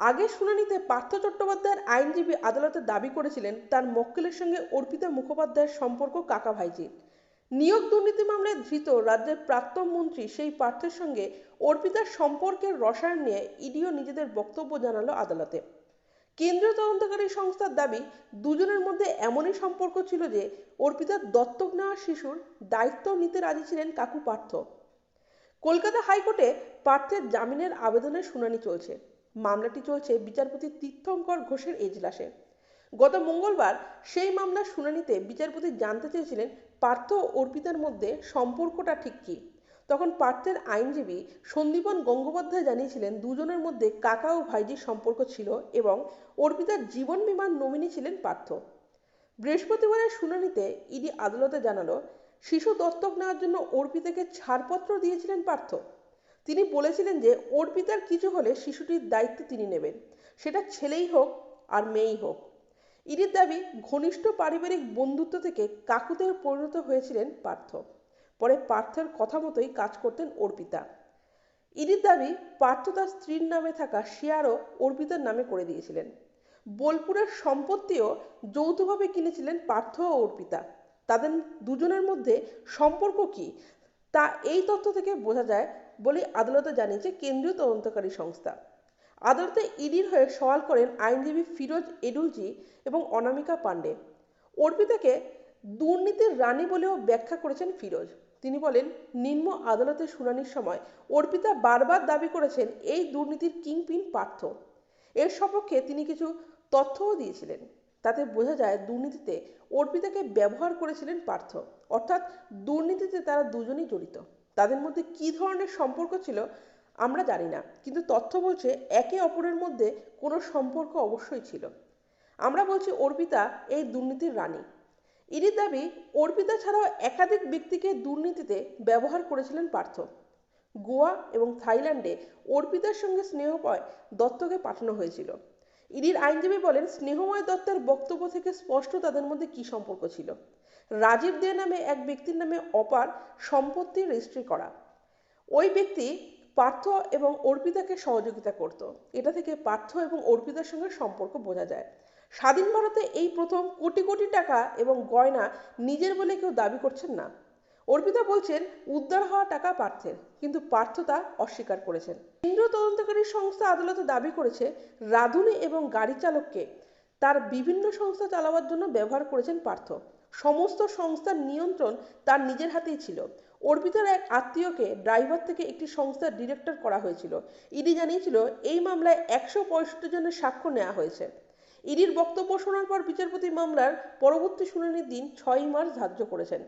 আগের শুনানিতে পার্থ চট্টোপাধ্যায়ের আইনজীবী আদালতে দাবি করেছিলেন তার মক্কেলের সঙ্গে অর্পিতা মুখোপাধ্যায়ের সম্পর্ক কাকা ভাইজির নিয়োগ দুর্নীতি মামলায় ধৃত রাজ্যের প্রাক্তন মন্ত্রী সেই পার্থের সঙ্গে অর্পিতার সম্পর্কের রসায়ন নিয়ে ইডিও নিজেদের বক্তব্য জানালো আদালতে। কেন্দ্রীয় তদন্তকারী সংস্থার দাবি, দুজনের মধ্যে এমনই সম্পর্ক ছিল যে অর্পিতার দত্তক নেওয়া শিশুর দায়িত্ব নিতে রাজি ছিলেন কাকু পার্থ। কলকাতা হাইকোর্টে পার্থের জামিনের আবেদনের শুনানি চলছে। মামলাটি চলছে বিচারপতি তীর্থঙ্কর ঘোষের এজলাসে। গত মঙ্গলবার সেই মামলার শুনানিতে বিচারপতি জানতে চেয়েছিলেন পার্থ ও অর্পিতার মধ্যে সম্পর্কটা ঠিক কী। তখন পার্থের আইনজীবী সন্দীপন গঙ্গোপাধ্যায় জানিয়েছিলেন দুজনের মধ্যে কাকা ও ভাইজির সম্পর্ক ছিল এবং অর্পিতার জীবন বিমার নমিনি ছিলেন পার্থ। বৃহস্পতিবারের শুনানিতে ইডি আদালতে জানালো, শিশু দত্তক নেওয়ার জন্য অর্পিতাকে ছাড়পত্র দিয়েছিলেন পার্থ। তিনি বলেছিলেন যে অর্পিতার কিছু হলে শিশুটির দায়িত্ব তিনি নেবেন। সেটা ছেলেই হোক আর মেয়েই হোক। ইডির দাবি, ঘনিষ্ঠ পারিবারিক বন্ধুত্ব থেকে কাকুদের পরিণত হয়েছিলেন পার্থ। পরে পার্থের কথা মতোই কাজ করতেন অর্পিতা ইডির দাবি, পার্থ তার স্ত্রীর নামে থাকা শেয়ারও অর্পিতার নামে করে দিয়েছিলেন। বোলপুরের সম্পত্তিও যৌথভাবে কিনেছিলেন পার্থ ও অর্পিতা তাদের দুজনের মধ্যে সম্পর্ক কি, তা এই তথ্য থেকে বোঝা যায় বলে আদালতে জানিয়েছে কেন্দ্রীয় তদন্তকারী সংস্থা। আদালতে ইডির হয়ে সওয়াল করেন আইনজীবী ফিরোজ এডুলজি এবং অনামিকা পাণ্ডে। অর্পিতাকে দুর্নীতির রানী বলেও ব্যাখ্যা করেছেন ফিরোজ। তিনি বলেন, নিম্ন আদালতের শুনানির সময় অর্পিতা বারবার দাবি করেছেন এই দুর্নীতির কিংপিন পার্থ। এর সপক্ষে তিনি কিছু তথ্যও দিয়েছিলেন। তাতে বোঝা যায় দুর্নীতিতে অর্পিতাকে ব্যবহার করেছিলেন পার্থ। অর্থাৎ দুর্নীতিতে তারা দুজনেই জড়িত। তাদের মধ্যে কী ধরনের সম্পর্ক ছিল আমরা জানি না, কিন্তু তথ্য বলছে একে অপরের মধ্যে কোনো সম্পর্ক অবশ্যই ছিল। আমরা বলছি অর্পিতা এই দুর্নীতির রানী। ইডির দাবি, অর্পিতা ছাড়াও একাধিক ব্যক্তিকে দুর্নীতিতে ব্যবহার করেছিলেন পার্থ। গোয়া এবং থাইল্যান্ডে অর্পিতার সঙ্গে স্নেহময় দত্তকে পাঠানো হয়েছিল। ইডির আইনজীবী বলেন, স্নেহময় দত্তের বক্তব্য থেকে স্পষ্ট তাদের মধ্যে কী সম্পর্ক ছিল। রাজীব দে নামে এক ব্যক্তির নামে অপার সম্পত্তি রেজিস্ট্রি করা। ওই ব্যক্তি পার্থ এবং অর্পিতাকে সহযোগিতা করত। এটা থেকে পার্থ এবং অর্পিতার সঙ্গে সম্পর্ক বোঝা যায়। স্বাধীন ভারতে এই প্রথম কোটি কোটি টাকা এবং গয়না নিজের বলে কেউ দাবি করছেন না। অর্পিতা বলছেন, উদ্ধার হওয়া টাকা পার্থের, কিন্তু পার্থ তা অস্বীকার করেছেন। কেন্দ্রীয় তদন্তকারী সংস্থা আদালতে দাবি করেছে, রাধুনি এবং গাড়ি চালককে তার বিভিন্ন সংস্থা চালাবার জন্য ব্যবহার করেছেন পার্থ। সমস্ত সংস্থার নিয়ন্ত্রণ তার নিজের হাতেই ছিল। অর্পিতার এক আত্মীয়কে ড্রাইভার থেকে একটি সংস্থার ডিরেক্টর করা হয়েছিল। ইডি জানিয়েছিল, এই মামলায় একশো পঁয়ষট্টি জনের সাক্ষ্য নেওয়া হয়েছে। ইডির বক্তব্য শোনার পর বিচারপতি মামলার পরবর্তী শুনানির দিন ছয়ই মার্চ ধার্য করেছেন।